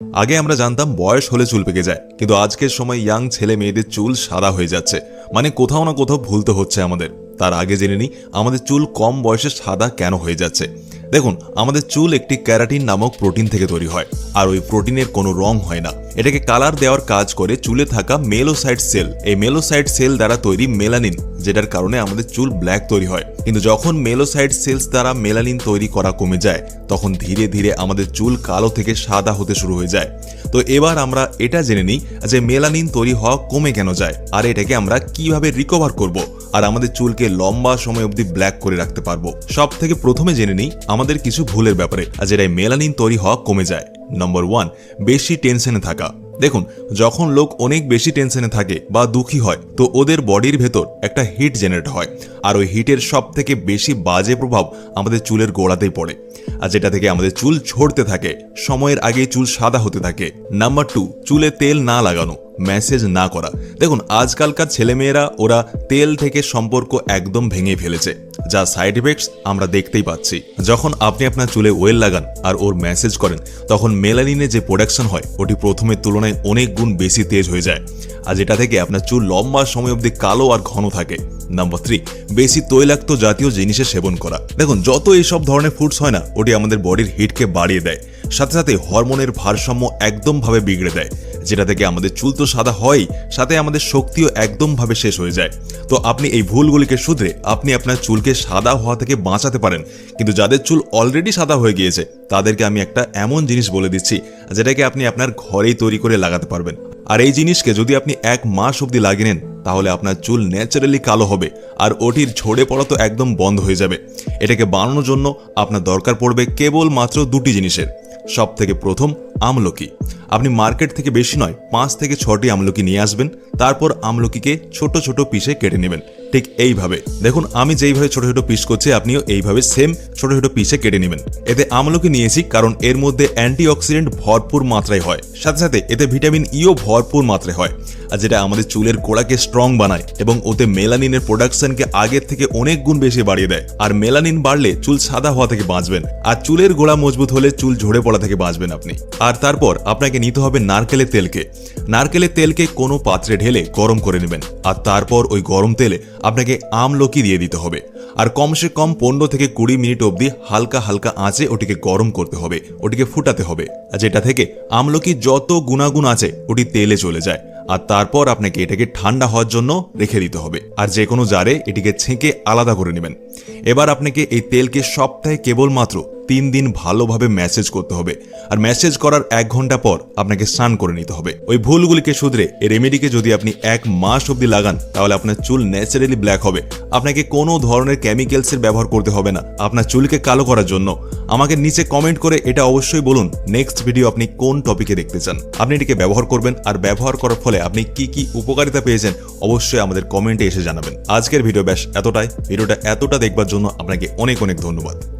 আগে আমরা জানতাম বয়স হলে চুল পেকে যায়, কিন্তু আজকের সময় ইয়াং ছেলে মেয়েদের চুল সাদা হয়ে যাচ্ছে। মানে কোথাও না কোথাও ভুলতে হচ্ছে আমাদের। তার আগে জেনে নিই, আমাদের চুল কম বয়সে সাদা কেন হয়ে যাচ্ছে। দেখুন, আমাদের চুল একটি ক্যারাটিন নামক প্রোটিন থেকে তৈরি হয়, আর ওই প্রোটিনের কোনো রং হয় না। এটাকে কালার দেওয়ার কাজ করে চুলে থাকা মেলোসাইট সেল। এই মেলোসাইট সেল দ্বারা তৈরি মেলানিন যেটার কারণে আমাদের চুল ব্ল্যাক তৈরি হয়। কিন্তু যখন মেলোসাইড সেলস দ্বারা মেলানিন তৈরি করা কমে যায়, তখন ধীরে ধীরে আমাদের চুল কালো থেকে সাদা হতে শুরু হয়ে যায়। তো এবার আমরা এটা জেনে নিই যে মেলানিন তৈরি হওয়া কমে কেন যায় আর এটাকে আমরা কীভাবে রিকভার করব আর আমাদের চুলকে লম্বা সময় অবধি ব্ল্যাক করে রাখতে পারব। সব থেকে প্রথমে জেনে নিই আমাদের কিছু ভুলের ব্যাপারে যেটাই মেলানিন তৈরি হওয়া কমে যায়। নম্বর ওয়ান বেশি টেনশনে থাকা। দেখুন, যখন লোক অনেক বেশি টেনশনে থাকে বা দুঃখী হয়, তো ওদের বডির ভেতর একটা হিট জেনারেট হয়। আর ওই হিটের সব থেকে বেশি বাজে প্রভাব আমাদের চুলের গোড়াতেই পড়ে। আর যেটা থেকে আমাদের চুল ঝরতে থাকে, সময়ের আগে চুল সাদা হতে থাকে। নাম্বার টু চুলে তেল না লাগানো মেসেজ না করা। দেখুন, আজকালকার ছেলেমেয়েরা, ওরা তেল থেকে সম্পর্ক একদম ভেঙে ফেলেছে। যা সাইড এফেক্টস আমরা দেখতেই পাচ্ছি। যখন আপনি আপনার চুলে ওয়েল লাগান আর ওর মেসেজ করেন, তখন মেলানিনে যে প্রোডাকশন হয়, ওটি প্রথমের তুলনায় অনেক গুণ বেশি তেজ হয়ে যায়। আর যেটা থেকে আপনার চুল লম্বা সময় অবধি কালো আর ঘন থাকে। নাম্বার থ্রি বেশি তৈলাক্ত জাতীয় জিনিসের সেবন করা। দেখুন, যত এইসব ধরনের ফুডস হয় না, ওটি আমাদের বডির হিটকে বাড়িয়ে দেয়। সাথে সাথে হরমোনের ভারসাম্য একদমভাবে বিগড়ে দেয়। যেটা থেকে আমাদের চুল তো সাদা হয়, সাথে আমাদের শক্তিও একদমভাবে শেষ হয়ে যায়। তো আপনি এই ভুলগুলিকে শুধরে আপনি আপনার চুলকে সাদা হওয়া থেকে বাঁচাতে পারেন। কিন্তু যাদের চুল অলরেডি সাদা হয়ে গিয়েছে, তাদেরকে আমি একটা এমন জিনিস বলে দিচ্ছি, যেটাকে আপনি আপনার ঘরেই তৈরি করে লাগাতে পারবেন। আর এই জিনিসকে যদি আপনি এক মাস অবধি লাগিয়ে নেন, তাহলে আপনার চুল ন্যাচারালি কালো হবে, আর ওটির ঝরে পড়া তো একদম বন্ধ হয়ে যাবে। এটাকে বানানোর জন্য আপনার দরকার পড়বে কেবল মাত্র দুটি জিনিসের। সব থেকে প্রথম আমলকি। আপনি মার্কেট থেকে বেশি নয়, পাঁচ থেকে ছটি আমলকি নিয়ে আসবেন, তারপর আমলকিকে ছোট ছোট পিসে কেটে নেবেন। ঠিক এইভাবে। দেখুন, আমি যেইভাবে ছোট ছোট পিস করছি, আপনিও এইভাবে সেম ছোট ছোট পিসে কেটে নেবেন। এতে আমলকি নিয়েছি, কারণ এর মধ্যে অ্যান্টিঅক্সিডেন্ট ভরপুর মাত্রায় হয়। সাথে সাথে এতে ভিটামিন ইও ভরপুর মাত্রায় হয়, আর যেটা আমাদের চুলের গোড়াকে স্ট্রং বানায় এবং ওতে মেলানিনের প্রোডাকশনকে আগের থেকে অনেক গুণ বেশি বাড়িয়ে দেয়। আর মেলানিন বাড়লে চুল সাদা হওয়া থেকে বাঁচবেন, আর চুলের গোড়া মজবুত হলে চুল ঝরে পড়া থেকে বাঁচবেন আপনি। আর তারপর আপনাকে নিতে হবে নারকেলের তেলকে। নারকেলের তেলকে কোনো পাত্রে ঢেলে গরম করে নেবেন, আর তারপর ওই গরম তেলে আপনাকে আমলকি দিয়ে দিতে হবে। আর কমসে কম পনেরো থেকে কুড়ি মিনিট অবধি হালকা হালকা আঁচে ওটিকে গরম করতে হবে, ওটিকে ফুটাতে হবে। আর যেটা থেকে আমলকি যত গুণাগুণ আছে, ওটি তেলে চলে যায়। আর তারপর আপনাকে এটাকে ঠান্ডা হওয়ার জন্য রেখে দিতে হবে। আর যে কোনো জারে এটিকে ছেঁকে আলাদা করে নেবেন। এবার আপনাকে এই তেলকে সপ্তাহে কেবলমাত্র তিন দিন ভালোভাবে মেসেজ করতে হবে। আর মেসেজ করার এক ঘণ্টা পর আপনাকে স্নান করে নিতে হবে। ওই ভুলগুলিকে শুধরে এই রেমেডিকে যদি আপনি এক মাস অবধি লাগান, তাহলে আপনার চুল ন্যাচারালি ব্ল্যাক হবে। আপনাকে কোনো ধরনের কেমিক্যালসের ব্যবহার করতে হবে না। আপনার চুলকে কালো করার জন্য। আমাকে নিচে কমেন্ট করে এটা অবশ্যই বলুন নেক্সট ভিডিও আপনি কোন টপিকে দেখতে চান? আপনি এটিকে ব্যবহার করবেন আর ব্যবহার করার ফলে আপনি কি কি উপকারিতা পেয়েছেন অবশ্যই আমাদের কমেন্টে এসে জানাবেন। আজকের ভিডিও ব্যাস এতটাই। ভিডিওটা এতটা দেখবার জন্য আপনাকে অনেক অনেক ধন্যবাদ।